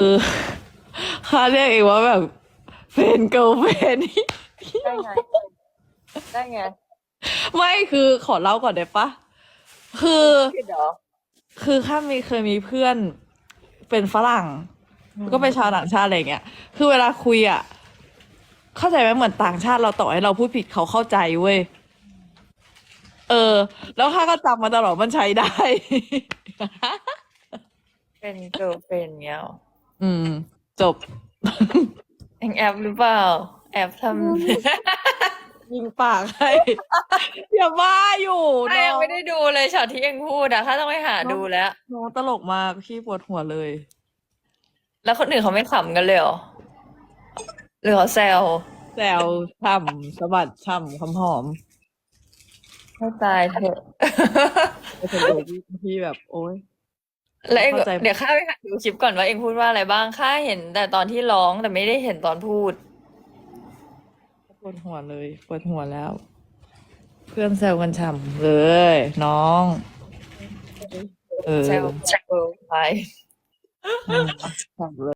เออข้าเรียกเองว่าแบบเฟนเกิลเฟนได้ไง ได้ไงไม่คือขอเล่าก่อนได้ปะคือผิดเหรอคือข้ามีเคยมีเพื่อนเป็นฝรั่ง ก็เป็นชาวต่างชาติอะไรเงี้ย คือเวลาคุยอะ เข้าใจไหมเหมือนต่างชาติเราต่อให้เราพูดผิดเขาเข้าใจเว้ย เออ แล้วข้าก็จำมาตลอดมันใช้ได้ เป็นเกิร์ลเฟนเงี้ยเหรอ อืม จบเองแอบหรือเปล่า แอบทำยิงปากให้อย่าบ้าอยู่ข้าน้ยังองไม่ได้ดูเลยช็อตที่เองพูดอะข้าต้องไปหาดูแล้ว น้องตลกมากพี่ปวดหัวเลย แล้วคนอื่นเขาไม่ขำกันเลยเหรอหรือเขาแซวแซวช่ำสะบัดช่ำคำหอมให้ตายเถอะไอ้คนเดียวที่ที่แบบโอ๊ย แล้วเองเข้าใจ เดี๋ยวข้าไปหาดูคลิปก่อนว่าเองพูดว่าอะไรบ้างข้าเห็นแต่ตอนที่ร้องแต่ไม่ได้เห็นตอนพูด ปวดหัวเลยปวดหัวแล้ว เพื่อนแซวกันฉ่ำเลย น้อง เออแซวแซวไปฉ่ำเลย